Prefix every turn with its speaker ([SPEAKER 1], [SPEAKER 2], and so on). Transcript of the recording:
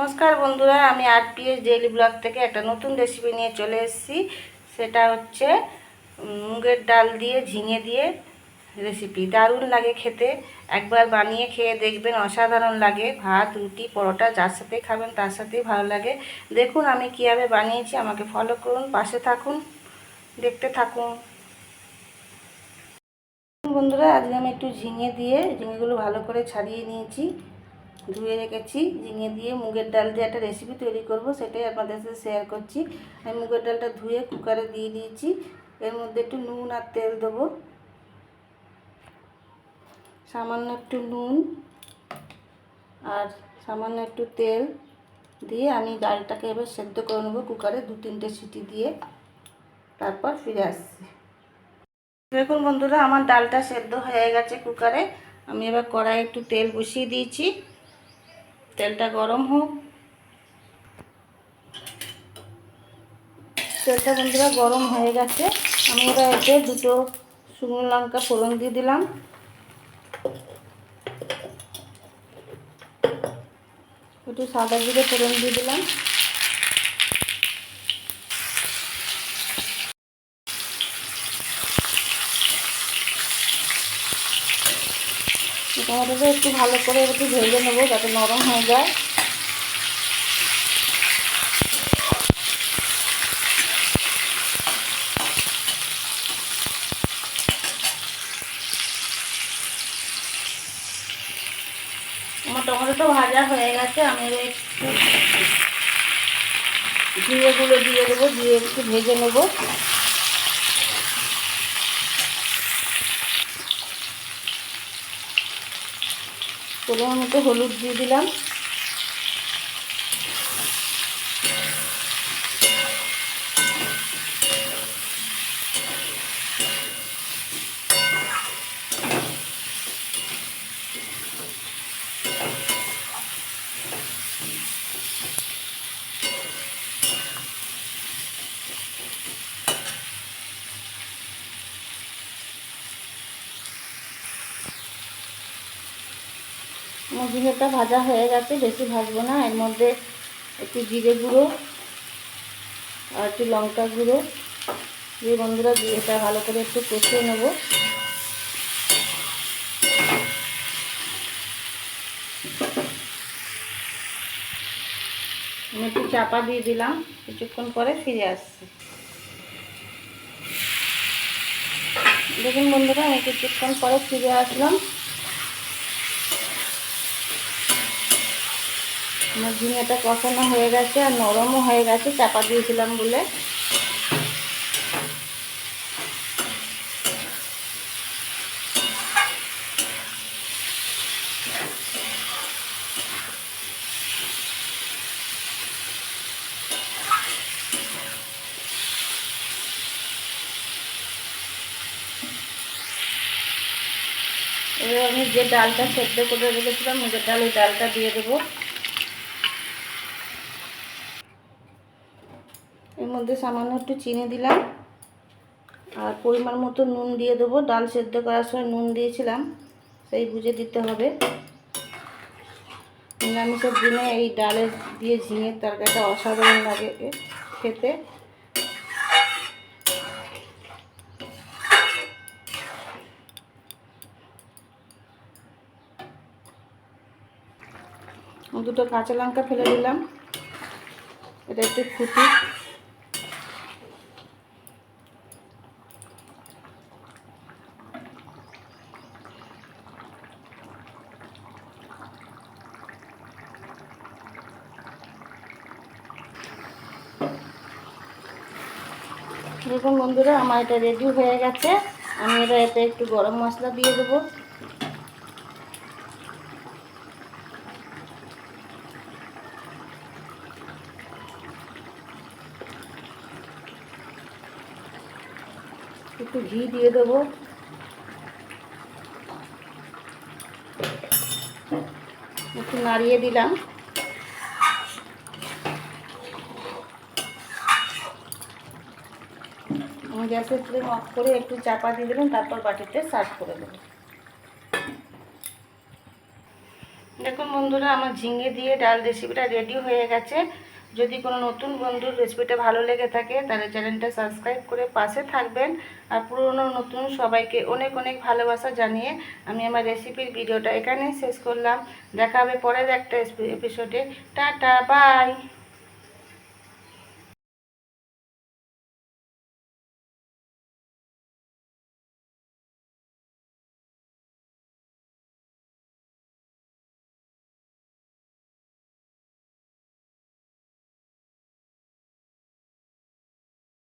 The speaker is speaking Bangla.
[SPEAKER 1] নমস্কার বন্ধুরা, আমি আর পিএস ডেইলি ব্লগ থেকে একটা নতুন রেসিপি নিয়ে চলে এসেছি। সেটা হচ্ছে মুগের ডাল দিয়ে ঝিঙে দিয়ে রেসিপি দারুণ লাগে খেতে। একবার বানিয়ে খেয়ে দেখবেন, অসাধারণ লাগে। ভাত, রুটি, পরোটা, যার সাথে খাবেন তার সাথেই ভালো লাগে। দেখুন আমি কীভাবে বানিয়েছি, আমাকে ফলো করুন, পাশে থাকুন, দেখতে থাকুন। বন্ধুরা, আজকে আমি একটু ঝিঙে দিয়ে ঝিঙেগুলো ভালো করে ছাড়িয়ে নিয়েছি। ধুয়ে রেখেছি, ঝিঙে দিয়ে মুগের ডাল দিয়ে একটা রেসিপি তৈরি করব, সেটাই আপনাদের সাথে শেয়ার করছি। আমি মুগের ডালটা ধুয়ে কুকারে দিয়ে দিয়েছি, এর মধ্যে একটু নুন আর তেল দেবো। সামান্য একটু নুন আর সামান্য একটু তেল দিয়ে আমি ডালটাকে এবার সেদ্ধ করে নেব কুকারে দু তিনটে সিটি দিয়ে। তারপর ফিরে আসছি। দেখুন বন্ধুরা, আমার ডালটা সেদ্ধ হয়ে গেছে কুকারে আমি এবার কড়াই একটু তেল বসিয়ে দিয়েছি। তেলটা গরম হোক। তেলটা বন্ধুরা গরম হয়ে গেছে। আমি এবার এতে দুটো শুকনো লঙ্কা ফোড়ন দিয়ে দিলাম। একটু সাদা জিরে ফোড়ন দিয়ে দিলাম। টমেটোটা একটু ভালো করে একটু ভেজে নেব যাতে নরম হয়ে যায়। আমার টমেটোটা ভাজা হয়ে গেছে, আমি একটু জিরেগুলো দিয়ে দেবো, দিয়ে একটু ভেজে নেব। পরিমাণ মতো হলুদ দিয়ে দিলাম। মুরগিটা ভাজা হয়ে গেছে, বেশি ভাজবো না। এর মধ্যে একটু জিরে গুঁড়ো আর একটু লঙ্কা গুঁড়ো। দিয়ে বন্ধুরা এটা ভালো করে একটু কষিয়ে নেব। আমি একটু চাপা দিয়ে দিলাম, কিছুক্ষণ পরে ফিরে আসছি। দেখুন বন্ধুরা, আমি কিছুক্ষণ পরে ফিরে আসলাম। আমার ঝিঙেটা কষানো হয়ে গেছে আর নরমও হয়ে গেছে, চাপা দিয়েছিলাম বলে। এবার আমি যে ডালটা সেদ্ধ করে রেখেছিলাম, মুগের ডাল, ওই ডালটা দিয়ে দেবো। মধ্যে সামান্য একটু চিনি দিলাম। আর পরিমাণ মতো নুন দিয়ে দেবো। ডাল সেদ্ধ করার সময় নুন দিয়েছিলাম, সেই বুঝে দিতে হবে। নিরামিষের দিনে এই ডালের দিয়ে ঝিঙের তরকারিটা অসাধারণ লাগে খেতে। দুটো কাঁচা লঙ্কা ফেলে দিলাম। এটা একটু ফুটি দেখুন বন্ধুরা? আমার এটা রেডি হয়ে গেছে। আমি এটা এতে একটু গরম মশলা দিয়ে দেবো। একটু ঘি দিয়ে দেবো। একটু নাড়িয়ে দিলাম। আমি গ্যাসের ফ্লেম অফ করে একটু চাপা দিয়ে দিলাম তারপর বাটিতে সার্ভ করে দেবো দেখুন বন্ধুরা, আমার ঝিঙে দিয়ে ডাল রেসিপিটা রেডি হয়ে গেছে। যদি কোনো নতুন বন্ধুর রেসিপিটা ভালো লেগে থাকে, তাহলে চ্যানেলটা সাবস্ক্রাইব করে পাশে থাকবেন। আর পুরনো নতুন সবাইকে অনেক অনেক ভালোবাসা জানিয়ে আমি আমার রেসিপির ভিডিওটা এখানেই শেষ করলাম। দেখা হবে পরের একটা এপিসোডে টাটা বাই